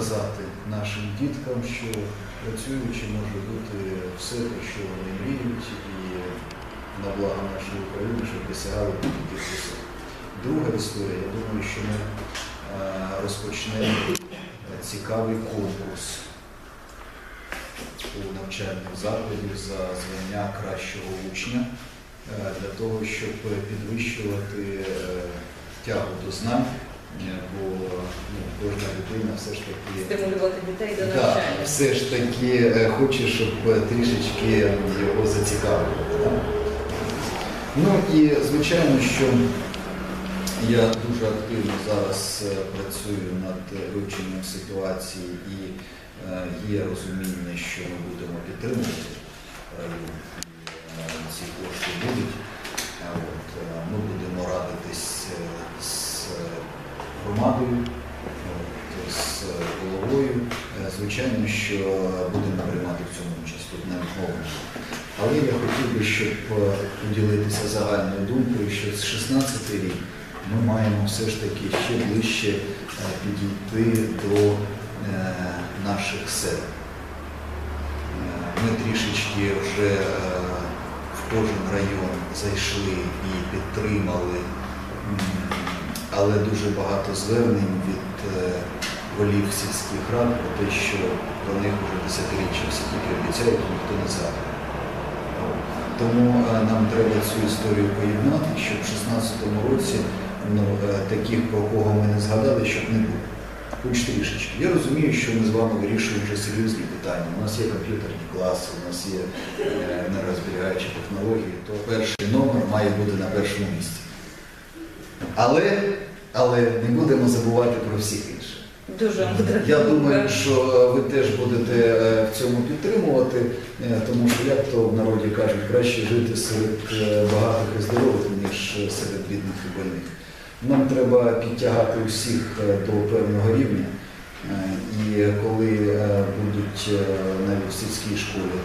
показати нашим діткам, що працюючи може бути все, про що вони мріють, і на благо нашої України, щоб досягали будь-яких висот. Друга історія, я думаю, що ми е, розпочнемо цікавий конкурс у навчальних закладів за звання кращого учня е, для того, щоб підвищувати е, тягу до знань, е, бо ну, кожна людина все ж таки Стимулювати дітей до Да, все ж таки е, хоче, щоб е, трішечки його зацікавили. да. Ну і звичайно, що я дуже активно зараз е, працюю над вивченням ситуації і є розуміння, що ми будемо підтримувати Ці кошти будуть. От, ми будемо радитись е, з громадою, з головою. Е, Звичайно, що будемо приймати в цьому участь тут навіть мовно. Але я хотів би, щоб е, поділитися загальною думкою, що з 16 рік ми маємо все ж таки ще ближче е, підійти до е, наших сел. Е, Ми трішечки вже е, в кожен район зайшли і підтримали, але дуже багато звернень від е, голів сільських рад про те, що про них вже десятиріччя всі тільки обіцяють, ніхто не згадує. Тому е, нам треба цю історію поєднати, щоб в 16-му році ну, е, таких, про кого ми не згадали, щоб не було. Хоч трішечки. Я розумію, що ми з вами вирішуємо вже серйозні питання. У нас є комп'ютерні класи, у нас є енергозберігаючі технології, то перший номер має бути на першому місці. Але, але не будемо забувати про всіх інших. Дуже Я думаю, що ви теж будете е, в цьому підтримувати, е, тому що, як то в народі кажуть, краще жити серед е, багатих і здорових, ніж серед бідних і больних. Нам треба підтягати усіх до певного рівня. І коли будуть навіть в сільській школі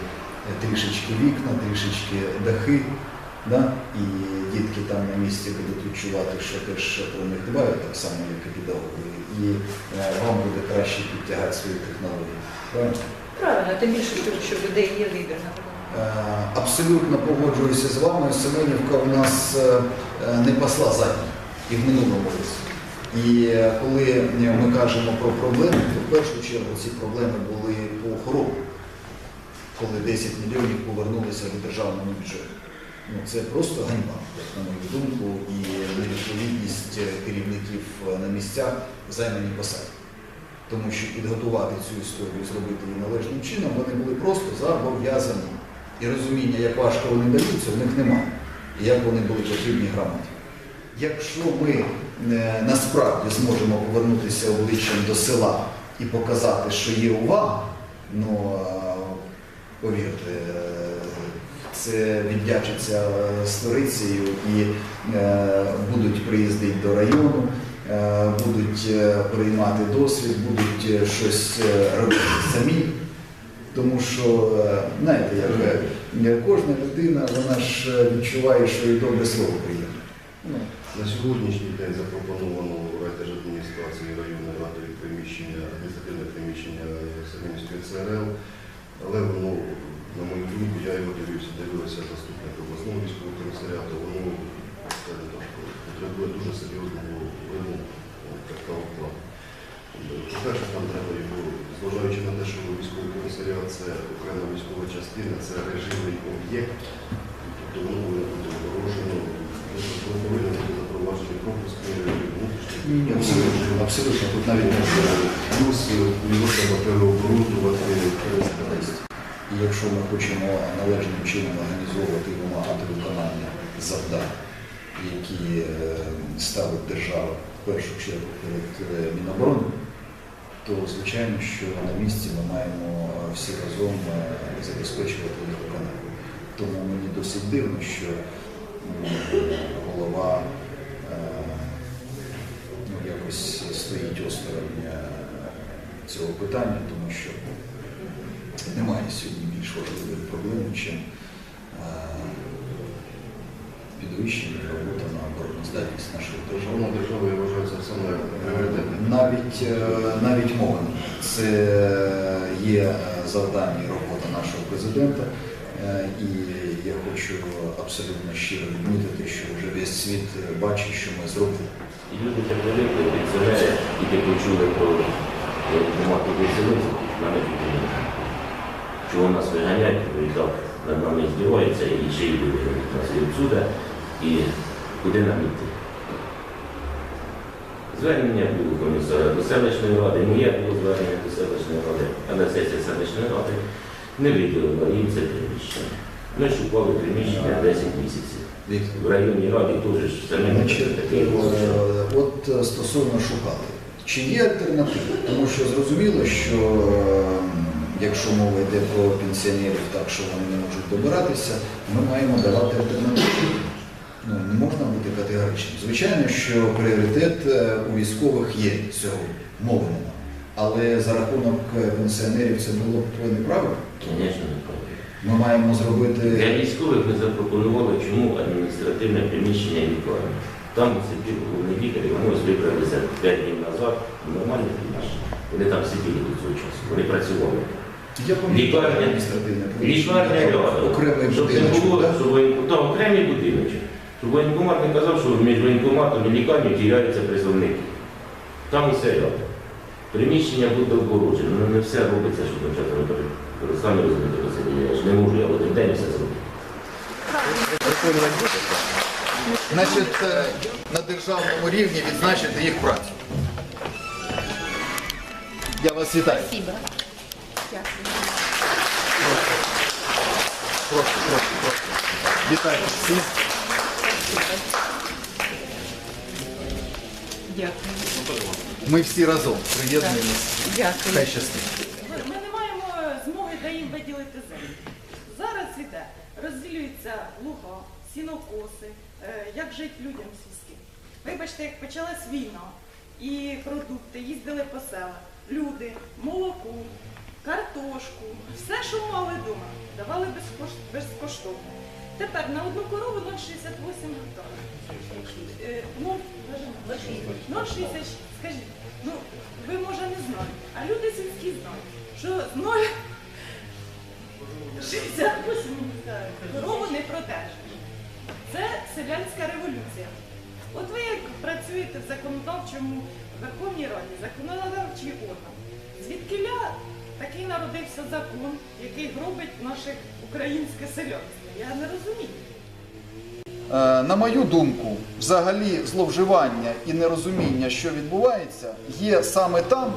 трішечки вікна, трішечки дахи, да? і дітки там на місці будуть відчувати, що теж про них дбають, так само, як і педагоги, і е, вам буде краще підтягати свої технології. Правильно? Правильно, тим більше, що, в людей є вибір. Е, Абсолютно погоджуюся з вами. Семенівка у нас е, не пасла задніх і в минулому році. І коли ми кажемо про проблеми, то в першу чергу ці проблеми були по охороні, коли 10 мільйонів повернулися до державного бюджету. Ну, це просто ганьба, на мою думку, і невідповідність керівників е, на місцях займані посаді. Тому що підготувати цю історію, зробити її належним чином, вони були просто зобов'язані. І розуміння, як важко вони даються, в них немає. І як вони були потрібні громаді. Якщо ми е, насправді зможемо повернутися обличчям до села і показати, що є увага, ну повірте, це віддячиться е, сторицею і е, будуть приїздити до району, е, будуть приймати досвід, будуть щось робити самі. Тому що, знаєте, як кожна людина, вона ж відчуває, що їй добре слово приємне. Ну, На сьогоднішній день запропоновано райдержадміністрації районної ради приміщення, адміністративне приміщення Семенівської ЦРЛ, але воно, на мою думку, я його дивився, дивилася заступник обласного військового комісаріату, воно потребує дуже серйозного вимогу такого плану. По-перше, там треба його, зважаючи на те, що військовий комісаріат це окрема військова частина, це режимний об'єкт, тобто воно повинно бути огорожено, воно повинно бути запроваджені пропуски, Ні, абсолютно, тут навіть. Плюс його треба переоборудувати. Якщо ми хочемо належним чином організовувати і вимагати виконання завдань, які е, ставить держава в першу чергу перед е, Міноборони, то звичайно, що на місці ми маємо е, всі разом забезпечувати їх виконання. Тому мені досить дивно, що голова ну, якось стоїть осторонь цього питання, тому що немає сьогодні більш важливих проблем, чим підвищення і робота над обороноздатність нашої держави. Оборона держави я вважаю це саме. Навіть, е, навіть мова. Це є завдання і робота нашого президента. Е, І я хочу абсолютно щиро відмітити, що вже весь світ бачить, що ми зробили. І люди так великі, пенсіонери, які почули про е, нема куди селити, мене Чого нас і так над нами здіваються, і ще й люди нас відсюди, і куди нам йти? Звернення було комісара до селищної ради, моє було звернення до селищної ради, але сесія селищної ради не виділила їм це приміщення. Ми шукали приміщення 10 місяців. В районній раді теж самі Значить, таке е, от е, стосовно шукати, чи є альтернативи? Тому що зрозуміло, що е, якщо мова йде про пенсіонерів так, що вони не можуть добиратися, ми маємо давати альтернативу. Ну, не можна бути категоричним. Звичайно, що пріоритет е, у військових є сьогодні, мови нема. Але за рахунок е, пенсіонерів це було б неправильно. Звісно, неправильно. Ми маємо зробити. Для військових ми запропонували, чому адміністративне приміщення і. Там сидів головний лікар, вони вибралися 5 днів назад нормальне приміщення. Вони там сиділи до цього часу, вони працювали. Пам'ятаю Лікарня- адміністративне приміщення, Лікарня окремий Щоб не будиночок, було, так? щоб окремий будиночок. Щоб воєнкомат не казав, що між воєнкоматом і лікарнею тіряються призовники. Там усе рядом. Приміщення буде обгороджено, ну не все робиться, що там зараз робити. Самі розумієте, Василь, я ж не можу, я в один день все зробити. Значить, е, на державному рівні відзначити їх працю. Я вас вітаю. Спасибо. Дякую. Прошу, прошу, прошу. Вітаю всіх. Дякую. Ми всі разом приєднуємося. Дякую. Хай щастить. Ми не маємо змоги де їм виділити землю. Зараз іде, розділюється луга, сінокоси, е, як жити людям сільським. Вибачте, як почалась війна і продукти їздили по селах, люди, молоко, картошку, все, що мали вдома, давали безкоштовно. Тепер на одну корову 0,68 гектарів. Ну, 0,66. Скажіть, ну ви може не знаєте, а люди сільські знають, що з 0,68 корову не продержиш. Це селянська революція. От ви як працюєте в законодавчому Верховній Раді, законодавчий орган, такий народився закон, який гробить наше українське селянство? Я не розумію. Е, На мою думку, взагалі зловживання і нерозуміння, що відбувається, є саме там,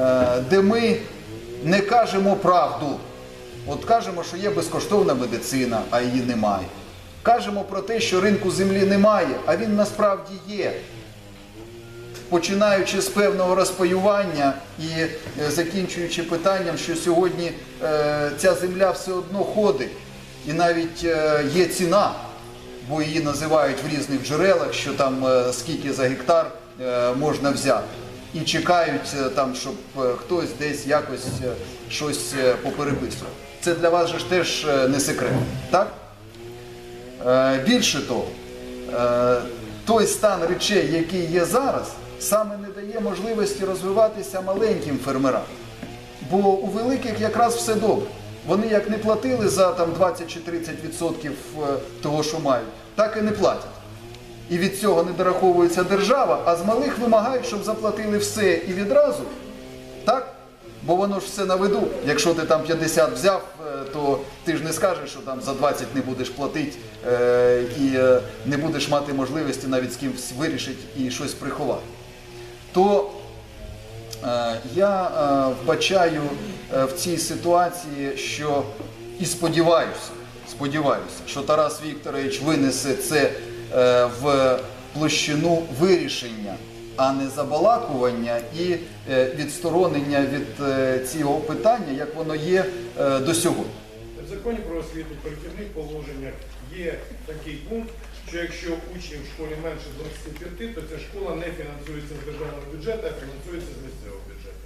е, де ми не кажемо правду. От кажемо, що є безкоштовна медицина, а її немає. Кажемо про те, що ринку землі немає, а він насправді є. Починаючи з певного розпаювання і е, закінчуючи питанням, що сьогодні е, ця земля все одно ходить, і навіть е, є ціна, бо її називають в різних джерелах, що там скільки за гектар можна взяти. І чекають там, щоб хтось десь якось щось попереписував. Це для вас же теж не секрет, так? Більше того, той стан речей, який є зараз, саме не дає можливості розвиватися маленьким фермерам. Бо у великих якраз все добре. Вони як не платили за там 20 чи 30 відсотків е, того, що мають, так і не платять. І від цього не дораховується держава, а з малих вимагають, щоб заплатили все і відразу. Так? Бо воно ж все на виду. Якщо ти там 50 взяв, е, то ти ж не скажеш, що там за 20 не будеш платити е, і не будеш мати можливості навіть з кимось вирішити і щось приховати. То е, я е, вбачаю е, в цій ситуації, що і сподіваюся, сподіваюся, що Тарас Вікторович винесе це в площину вирішення, а не забалакування і відсторонення від цього питання, як воно є до сьогодні. В законі про освіту перехідних положеннях є такий пункт, що якщо учнів в школі менше 25, то ця школа не фінансується з державного бюджету, а фінансується з місцевого бюджету.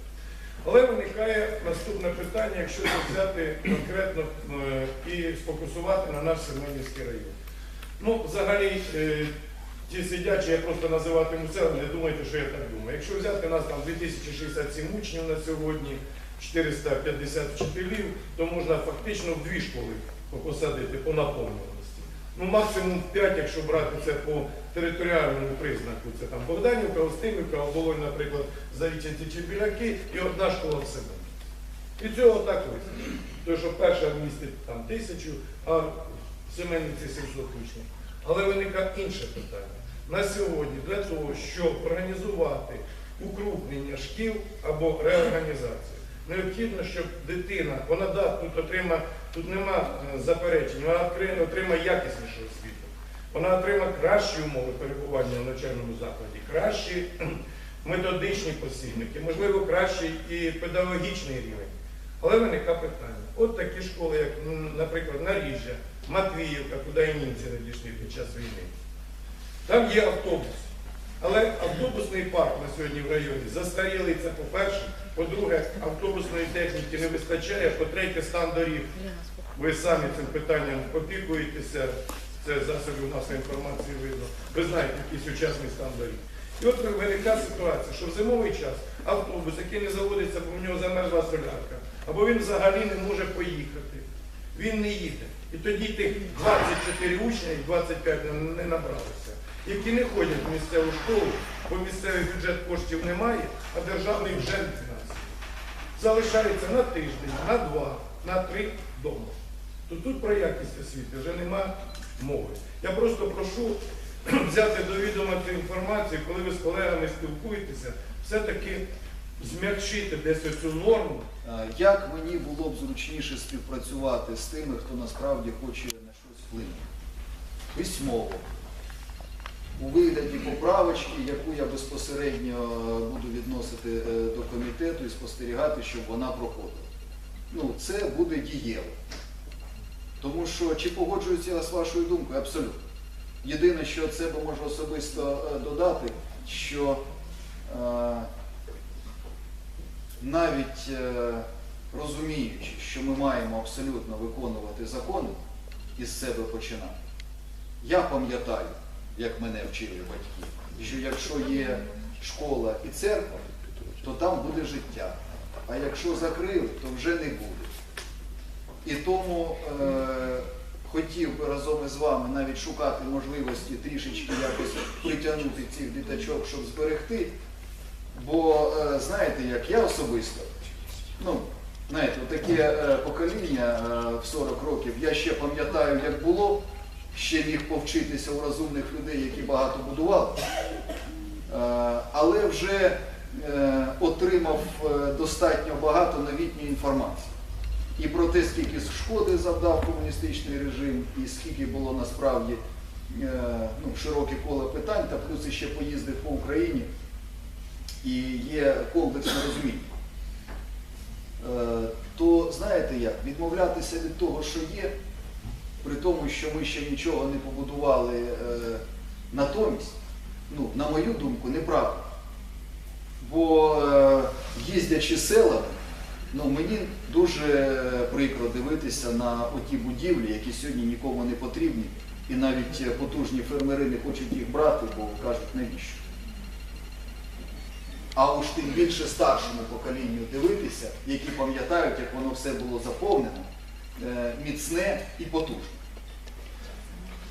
Але виникає наступне питання, якщо це взяти конкретно е, і сфокусувати на наш Семенівський район. Ну, взагалі, е, ті сидячі, я просто називатиму селом, не думайте, що я так думаю. Якщо взяти нас там 2067 учнів на сьогодні, 450 вчителів, то можна фактично в дві школи посадити по наповненості. Ну, максимум 5, якщо брати це по територіальному признаку. Це там Богданівка, Остинівка, Оболонь, наприклад, Заріченці чи Біляки і одна школа в себе. І цього так вистачить. Тому що перша містить там тисячу, а в Семенівці 700 учнів. Але виникає інше питання. На сьогодні для того, щоб організувати укрупнення шкіл або реорганізацію, необхідно, щоб дитина, вона да, тут отримає, тут нема е, заперечень, вона отри- отримає якіснішу освіту. Вона отримає кращі умови перебування в навчальному закладі, кращі методичні посібники, можливо, кращий і педагогічний рівень. Але виникає питання. От такі школи, як, наприклад, Наріжжя, Матвіївка, куди і німці надійшли під час війни. Там є автобус. Але автобусний парк на сьогодні в районі застарілий це по-перше. По-друге, автобусної техніки не вистачає. По-третє, стан доріг. Ви самі цим питанням опікуєтеся. Це засобів масової інформації видно. Ви знаєте, який сучасний стан доріг. І от виникає ситуація, що в зимовий час автобус, який не заводиться, бо в нього замерзла солярка, або він взагалі не може поїхати. Він не їде. І тоді тих 24 учня і 25 не, не набралося, які не ходять в місцеву школу, бо місцевий бюджет коштів немає, а державний вже фінансує. Залишається на тиждень, на два, на три вдома. То тут про якість освіти вже нема мови. Я просто прошу взяти до відома цю інформацію, коли ви з колегами спілкуєтеся, все-таки змягчити десь оцю норму. Як мені було б зручніше співпрацювати з тими, хто насправді хоче на щось вплинути? Письмово. У вигляді поправочки, яку я безпосередньо е, буду відносити е, до комітету і спостерігати, щоб вона проходила. Ну, це буде дієво. Тому що чи погоджуюся я з вашою думкою? Абсолютно. Єдине, що це можу особисто е, додати, що е, навіть е, розуміючи, що ми маємо абсолютно виконувати закони і з себе починати, я пам'ятаю, як мене вчили батьки, що якщо є школа і церква, то там буде життя. А якщо закрили, то вже не буде. І тому е, хотів би разом із вами навіть шукати можливості трішечки якось притягнути цих діточок, щоб зберегти. Бо е, знаєте, як я особисто, ну, знаєте, таке е, покоління е, в 40 років, я ще пам'ятаю, як було, ще міг повчитися у розумних людей, які багато будували, Е, але вже е, отримав е, достатньо багато новітньої інформації. І про те, скільки шкоди завдав комуністичний режим, і скільки було насправді ну, широке коло питань, та плюс ще поїздив по Україні і є комплексне розуміння. То знаєте як, відмовлятися від того, що є, при тому, що ми ще нічого не побудували е, натомість, ну, на мою думку, неправильно. Бо е, їздячи селами, ну, мені дуже прикро дивитися на оті будівлі, які сьогодні нікому не потрібні, і навіть е, потужні фермери не хочуть їх брати, бо кажуть, навіщо. А уж тим більше старшому поколінню дивитися, які пам'ятають, як воно все було заповнено, міцне і потужне.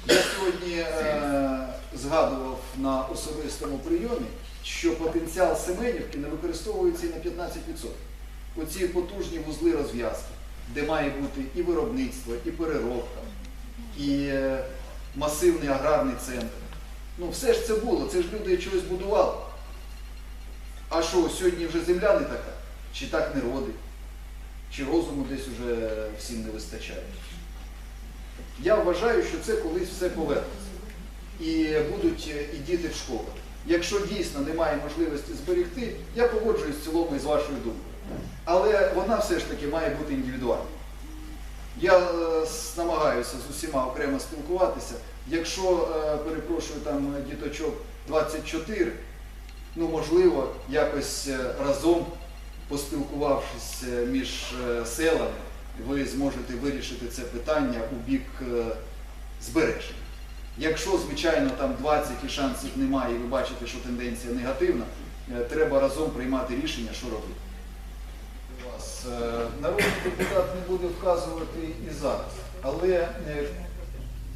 Я сьогодні е, згадував на особистому прийомі, що потенціал Семенівки не використовується і на 15%. Оці потужні вузли розв'язки, де має бути і виробництво, і переробка, і е, масивний аграрний центр. Ну, все ж це було, це ж люди чогось будували. А що, сьогодні вже земля не така? Чи так не родить? Чи розуму десь уже всім не вистачає? Я вважаю, що це колись все повернеться. І будуть е, і діти в школах. Якщо дійсно немає можливості зберегти, я погоджуюсь в цілому із вашою думкою. Але вона все ж таки має бути індивідуальною. Я е, намагаюся з усіма окремо спілкуватися. Якщо, е, перепрошую, там діточок 24, ну можливо, якось е, разом поспілкувавшись е, між е, селами, ви зможете вирішити це питання у бік е, збереження. Якщо, звичайно, там 20 і шансів немає, і ви бачите, що тенденція негативна, треба разом приймати рішення, що робити. Народний депутат не буде вказувати і зараз, але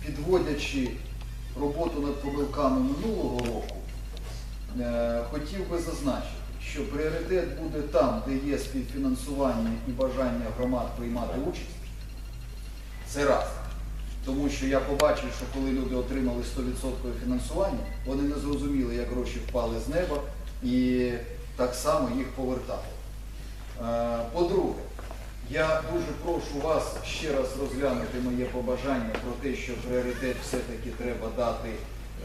підводячи роботу над помилками минулого року, хотів би зазначити, що пріоритет буде там, де є співфінансування і бажання громад приймати участь. Це раз. Тому що я побачив, що коли люди отримали 100% фінансування, вони не зрозуміли, як гроші впали з неба, і так само їх повертали. Е, По-друге, я дуже прошу вас ще раз розглянути моє побажання про те, що пріоритет все-таки треба дати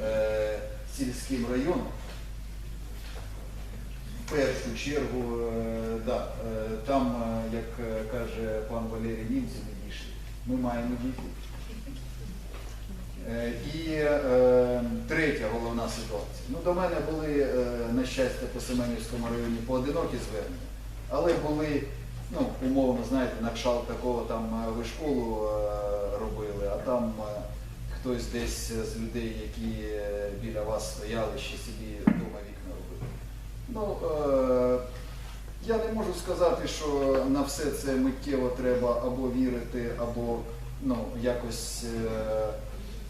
е, сільським районам. Першу чергу, е, да, е, там, е, як каже пан Валерій, німці не дійшли. Ми маємо дійти. Е, І третя головна ситуація. Ну, до мене були, на щастя, по Семенівському районі поодинокі звернення, але були, ну, умовно, знаєте, на кшалт такого там ви школу робили, а там хтось десь з людей, які біля вас стояли, ще собі. Ну, е, я не можу сказати, що на все це миттєво треба або вірити, або ну, якось е,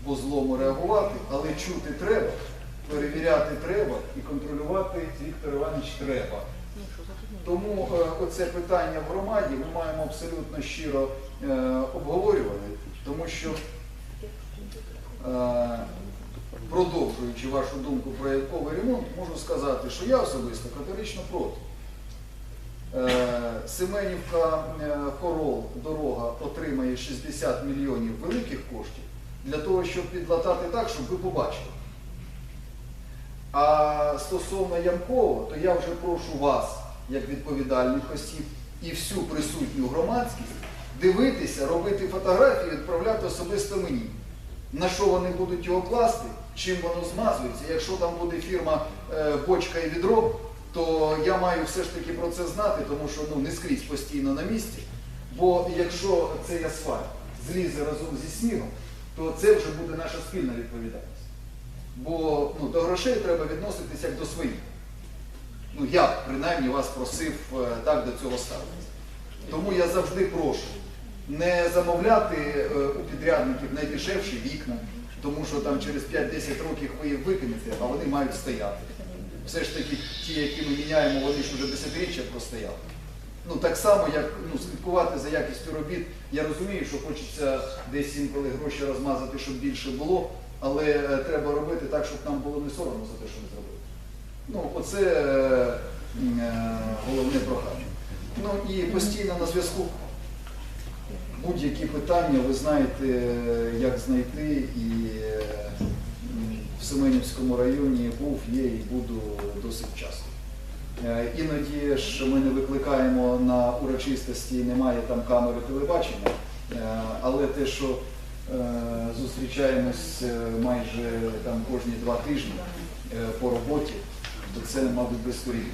по злому реагувати, але чути треба, перевіряти треба і контролювати Віктор Іванович треба. Тому е, оце питання в громаді ми маємо абсолютно щиро е, обговорювати, тому що е, продовжуючи вашу думку про ядковий ремонт, можу сказати, що я особисто категорично проти. Е, Семенівка е, Хорол дорога отримає 60 мільйонів великих коштів для того, щоб підлатати так, щоб ви побачили. А стосовно Ямкового, то я вже прошу вас, як відповідальних осіб, і всю присутню громадськість дивитися, робити фотографії, відправляти особисто мені. На що вони будуть його класти, чим воно змазується. Якщо там буде фірма е, бочка і відро, то я маю все ж таки про це знати, тому що ну, не скрізь постійно на місці. Бо якщо цей асфальт злізе разом зі снігом, то це вже буде наша спільна відповідальність. Бо ну, до грошей треба відноситися як до своїх. Ну, я принаймні вас просив е, так до цього ставитися. Тому я завжди прошу не замовляти е, у підрядників найдешевші вікна, тому що там через 5-10 років ви їх викинете, а вони мають стояти. Все ж таки, ті, які ми міняємо, вони ж вже десятиріччя простояли. Ну так само, як ну, слідкувати за якістю робіт. Я розумію, що хочеться десь інколи гроші розмазати, щоб більше було, але е, треба робити так, щоб нам було не соромно за те, що ми зробили. Ну, оце е, е, головне прохання. Ну і постійно на зв'язку. Будь-які питання, ви знаєте, як знайти, і е, в Семенівському районі був, є і буду досить часто. Е, Іноді ж ми не викликаємо на урочистості, немає там камери телебачення, е, але те, що зустрічаємось майже там кожні два тижні по роботі, то це, мабуть, безкорінніше.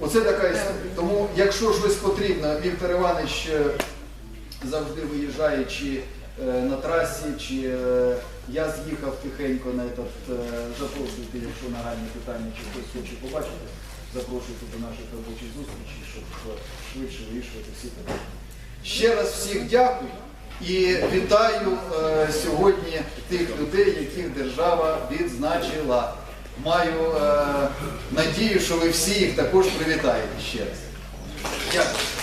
Оце така історія. Тому, якщо щось потрібно, Віктор Іванович е, завжди виїжджає чи е, на трасі, чи е, я з'їхав тихенько на этот, запрошуйте, якщо нагальні питання, чи хтось хоче побачити, запрошуйте до наших робочих зустрічей, щоб швидше вирішувати всі питання. Ще раз всіх дякую і вітаю сьогодні тих людей, яких держава відзначила. Маю е, надію, що ви всі їх також привітаєте ще раз. Дякую.